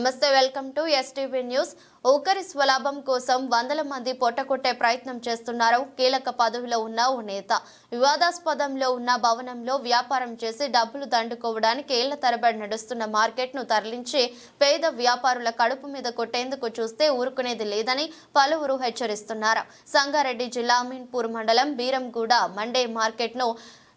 నమస్తే welcome to STV news ఒకరి స్వలాభం కోసం వందల మంది పొట్టకొట్టే ప్రయత్నం చేస్తున్నారు కీలక పదవిలో ఉన్న ఓ నేత. వివాదాస్పదంలో ఉన్న భవనంలో వ్యాపారం చేసి డబ్బులు దండుకోవడానికి ఏళ్ళ తరబడి నడుస్తున్న మార్కెట్ను తరలించి పేద వ్యాపారుల కడుపు మీద కొట్టేందుకు చూస్తే ఊరుకునేది లేదని పలువురు హెచ్చరిస్తున్నారు. సంగారెడ్డి జిల్లా అమీన్పూర్ మండలం బీరంగూడ మండే మార్కెట్ను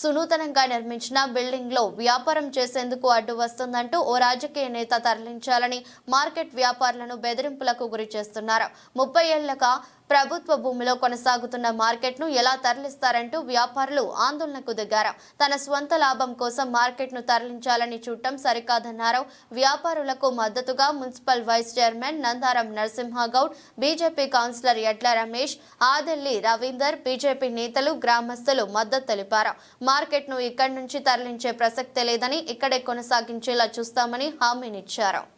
సునూతనంగా నిర్మించిన బిల్డింగ్లో వ్యాపారం చేసేందుకు అడ్డు వస్తుందంటూ ఓ రాజకీయ నేత తరలించాలని మార్కెట్ వ్యాపారులను బెదిరింపులకు గురి చేస్తున్నారు. ముప్పై ఏళ్ళగా ప్రభుత్వ భూమిలో కొనసాగుతున్న మార్కెట్ను ఎలా తరలిస్తారంటూ వ్యాపారులు ఆందోళనకు దిగారు. తన స్వంత లాభం కోసం మార్కెట్ను తరలించాలని చూడటం సరికాదన్నారు. వ్యాపారులకు మద్దతుగా municipal vice chairman Nandaram Narasimha Goud BJP councillor Edla Ramesh Adelli Ravinder BJP నేతలు గ్రామస్తులు మద్దతు తెలిపారు. మార్కెట్ను ఇక్కడి నుంచి తరలించే ప్రసక్తే లేదని ఇక్కడే కొనసాగించేలా చూస్తామని హామీనిచ్చారు.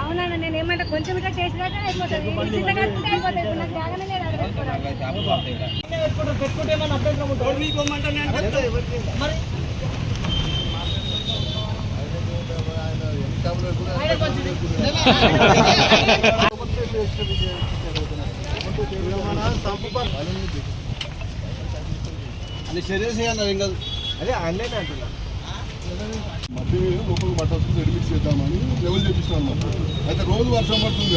అవునన్నా నేను ఏమంటే కొంచెం చేసి కట్టే అయిపోతుంది. ఇక్కడ అని చర్య చేయాలి ఇంకా? అదే ఆన్లైన్ అంటున్నా. మధ్య లోపల రెడీ చేద్దామని లెవెల్ చేపిస్తాం అన్నమాట. అయితే రోజు వర్షం పడుతుంది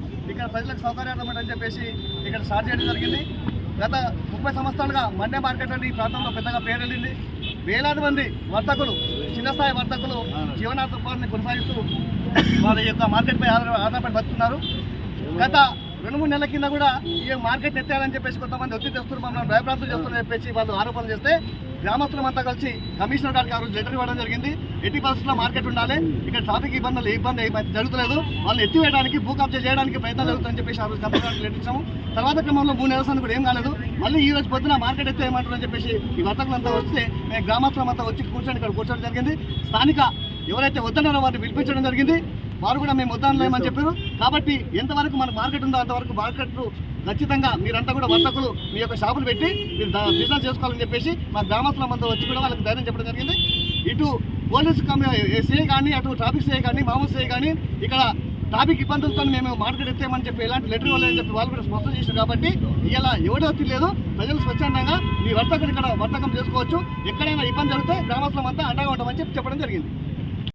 ఇక్కడ ప్రజలకు సౌకర్యార్థమని చెప్పేసి ఇక్కడ స్టార్ట్ చేయడం జరిగింది. గత ముప్పై సంవత్సరాలుగా మండే మార్కెట్ అని ఈ ప్రాంతంలో పెద్దగా పేరెళ్ళింది వేలాది మంది వర్తకులు చిన్న స్థాయి వర్తకులు జీవనాధారాన్ని కొనసాగిస్తూ వారి యొక్క మార్కెట్పై ఆధార ఆధారపడి బతుకున్నారు గత రెండు మూడు నెలల కింద కూడా ఈ మార్కెట్ ఎత్తారని చెప్పేసి కొంతమంది ఒత్తిడి తెస్తున్నారు మమ్మల్ని భయప్రాంతం చేస్తున్నారని చెప్పేసి వాళ్ళు ఆరోపణలు చేస్తే గ్రామస్తులమంతా కలిసి కమిషనర్ గారికి ఆ రోజు లెటర్ ఇవ్వడం జరిగింది. ఎట్టి పరిస్థితుల్లో మార్కెట్ ఉండాలి. ఇక్కడ ట్రాఫిక్ ఇబ్బందులు ఏ ఇబ్బంది ఏమీ జరుగుతలేదు. వాళ్ళు ఎత్తివేయడానికి భూ కబ్జా చేయడానికి ప్రయత్నం జరుగుతుందని చెప్పేసి ఆ రోజు కమిషనర్ గారికి లెటర్ ఇచ్చాము. తర్వాత క్రమంలో మూడు నెలల కూడా ఏం కాలేదు. మళ్ళీ ఈ రోజు పొద్దున మార్కెట్ ఎత్తే ఏమంటారని చెప్పేసి ఈ వర్తకులంతా వస్తే మేము గ్రామస్తులమంతా వచ్చి కూర్చొని ఇక్కడ కూర్చోవడం జరిగింది. స్థానిక ఎవరైతే వద్దన్నారో వారిని పిలిపించడం జరిగింది. వారు కూడా మేము వద్దనలేమని చెప్పారు. కాబట్టి ఎంతవరకు మన మార్కెట్ ఉందో అంతవరకు మార్కెట్ ఖచ్చితంగా మీరంతా కూడా వర్తకులు మీ యొక్క షాపులు పెట్టి మీరు బిజినెస్ చేసుకోవాలని చెప్పేసి మా గ్రామస్తుల మంది వచ్చి కూడా వాళ్ళకి ధైర్యం చెప్పడం జరిగింది. ఇటు పోలీసు సే కానీ అటు ట్రాఫిక్ సే కానీ మామూలు సే కానీ ఇక్కడ ట్రాఫిక్ ఇబ్బందులతో మేము మార్కెట్ ఎత్తేమని చెప్పి ఎలాంటి లెటర్ ఇవ్వలేదని చెప్పి వాళ్ళు కూడా స్పష్టం చేశారు కాబట్టి ఇలా ఎవడో లేదు ప్రజలు స్వచ్ఛందంగా మీ వర్తకులు ఇక్కడ వర్తకం చేసుకోవచ్చు. ఎక్కడైనా ఇబ్బంది జరిగితే గ్రామస్తులం అంతా అండగా ఉంటామని చెప్పి చెప్పడం జరిగింది.